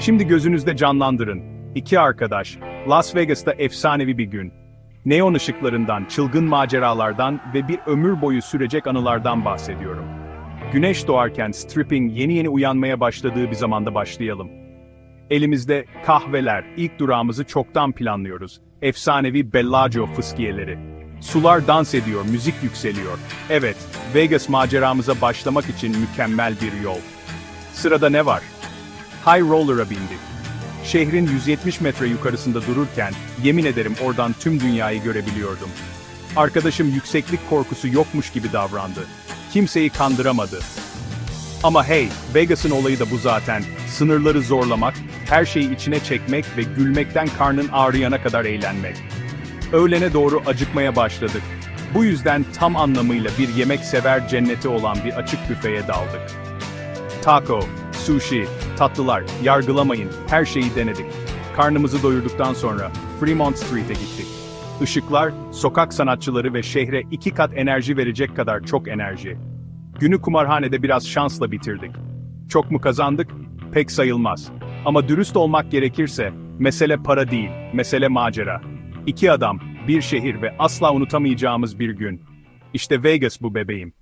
Şimdi gözünüzde canlandırın. İki arkadaş, Las Vegas'ta efsanevi bir gün. Neon ışıklarından, çılgın maceralardan ve bir ömür boyu sürecek anılardan bahsediyorum. Güneş doğarken stripping yeni yeni uyanmaya başladığı bir zamanda başlayalım. Elimizde kahveler, ilk durağımızı çoktan planlıyoruz. Efsanevi Bellagio fıskiyeleri. Sular dans ediyor, müzik yükseliyor. Evet, Vegas maceramıza başlamak için mükemmel bir yol. Sırada ne var? High Roller'a bindik. Şehrin 170 metre yukarısında dururken, yemin ederim oradan tüm dünyayı görebiliyordum. Arkadaşım yükseklik korkusu yokmuş gibi davrandı. Kimseyi kandıramadı. Ama hey, Vegas'ın olayı da bu zaten. Sınırları zorlamak, her şeyi içine çekmek ve gülmekten karnın ağrıyana kadar eğlenmek. Öğlene doğru acıkmaya başladık. Bu yüzden tam anlamıyla bir yemek sever cenneti olan bir açık büfeye daldık. Taco, sushi, tatlılar, yargılamayın, her şeyi denedik. Karnımızı doyurduktan sonra Fremont Street'e gittik. Işıklar, sokak sanatçıları ve şehre iki kat enerji verecek kadar çok enerji. Günü kumarhanede biraz şansla bitirdik. Çok mu kazandık? Pek sayılmaz. Ama dürüst olmak gerekirse, mesele para değil, mesele macera. İki adam, bir şehir ve asla unutamayacağımız bir gün. İşte Vegas bu bebeğim.